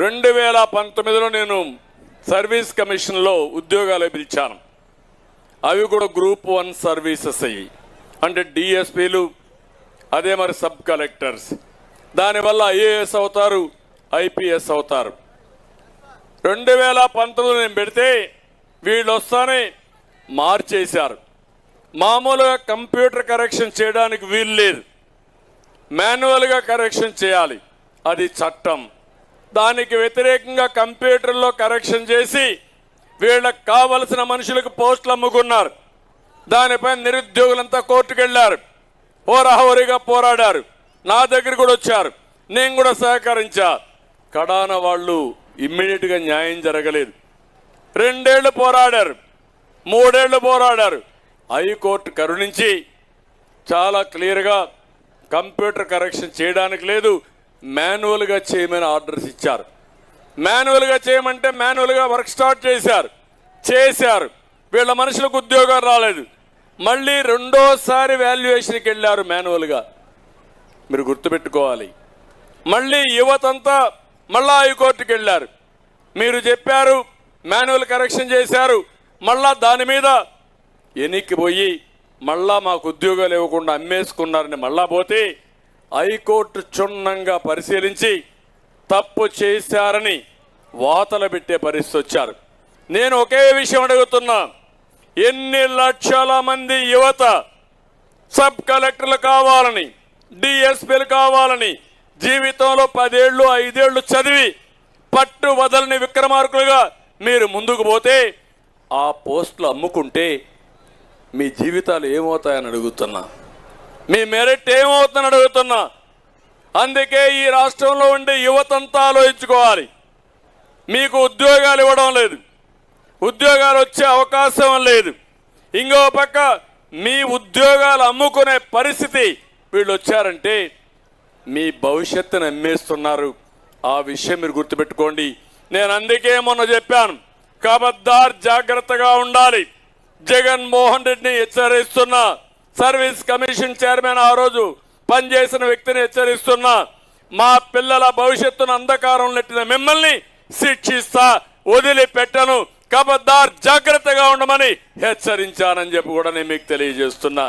రెండు వేల పంతొమ్మిదిలో నేను సర్వీస్ కమిషన్లో ఉద్యోగాలు పిలిచాను. అవి కూడా గ్రూప్ వన్ సర్వీసెస్ అయ్యి. అంటే డిఎస్పీలు అదే మరి సబ్ కలెక్టర్స్. దానివల్ల ఐఏఎస్ అవుతారు ఐపీఎస్ అవుతారు. రెండు వేల పంతొమ్మిది నేను పెడితే వీళ్ళు వస్తానే మార్చేశారు. మామూలుగా కంప్యూటర్ కరెక్షన్ చేయడానికి వీలు లేదు. మాన్యువల్గా కరెక్షన్ చేయాలి. అది చట్టం. దానికి వ్యతిరేకంగా కంప్యూటర్లో కరెక్షన్ చేసి వీళ్ళకి కావలసిన మనుషులకు పోస్టులు అమ్ముకున్నారు. దానిపై నిరుద్యోగులంతా కోర్టుకెళ్ళారు హోరాహోరీగా పోరాడారు. నా దగ్గర కూడా వచ్చారు. నేను కూడా సహకరించా. కడాన వాళ్ళు ఇమ్మీడియట్గా న్యాయం జరగలేదు. రెండేళ్ళు పోరాడారు. మూడేళ్ళు పోరాడారు. హైకోర్టు కరుణించి చాలా క్లియర్గా కంప్యూటర్ కరెక్షన్ చేయడానికి లేదు. మాన్యువల్గా చేయమని ఆర్డర్స్ ఇచ్చారు. మాన్యువల్గా చేయమంటే మాన్యువల్గా వర్క్ స్టార్ట్ చేశారు. చేశారు. వీళ్ళ మనుషులకు ఉద్యోగాలు రాలేదు. మళ్ళీ రెండోసారి వాల్యుయేషన్కి వెళ్ళారు మాన్యువల్గా. మీరు గుర్తుపెట్టుకోవాలి. మళ్ళీ యువతంతా మళ్ళా హైకోర్టుకి వెళ్ళారు. మీరు చెప్పారు మాన్యువల్ కరెక్షన్ చేశారు. మళ్ళా దాని మీద ఎన్నిక్కిపోయి మళ్ళా మాకు ఉద్యోగాలు ఇవ్వకుండా అమ్మేసుకున్నారని మళ్ళా పోతే హైకోర్టు క్షుణ్ణంగా పరిశీలించి తప్పు చేశారని వాతలు పెట్టే పరిస్థితి వచ్చారు. నేను ఒకే విషయం అడుగుతున్నా. ఎన్ని లక్షల మంది యువత సబ్ కలెక్టర్లు కావాలని డిఎస్పీలు కావాలని జీవితంలో పదేళ్ళు ఐదేళ్ళు చదివి పట్టు వదలని విక్రమార్కులుగా మీరు ముందుకు పోతే ఆ పోస్టులు అమ్ముకుంటే మీ జీవితాలు ఏమవుతాయని అడుగుతున్నా. మీ మెరిట్ ఏమవుతుందని అడుగుతున్నా. అందుకే ఈ రాష్ట్రంలో ఉండే యువతంతా ఆలోచించుకోవాలి. మీకు ఉద్యోగాలు ఇవ్వడం లేదు. ఉద్యోగాలు వచ్చే అవకాశం లేదు. ఇంకో పక్క మీ ఉద్యోగాలు అమ్ముకునే పరిస్థితి వీళ్ళు వచ్చారంటే మీ భవిష్యత్తును అమ్మేస్తున్నారు ఆ విషయం మీరు గుర్తుపెట్టుకోండి. నేను అందుకే మొన్న చెప్పాను కబద్దార్ జాగ్రత్తగా ఉండాలి. జగన్మోహన్ రెడ్డిని హెచ్చరిస్తున్నా. సర్వీస్ కమిషన్ చైర్మన్ ఆ రోజు పనిచేసిన వ్యక్తిని హెచ్చరిస్తున్నా మా పిల్లల భవిష్యత్తును అంధకారం నెట్టిన మిమ్మల్ని శిక్షిస్తా వదిలిపెట్టను. కబద్దార్ జాగ్రత్తగా ఉండమని హెచ్చరించానని చెప్పి కూడా నేను మీకు తెలియజేస్తున్నా.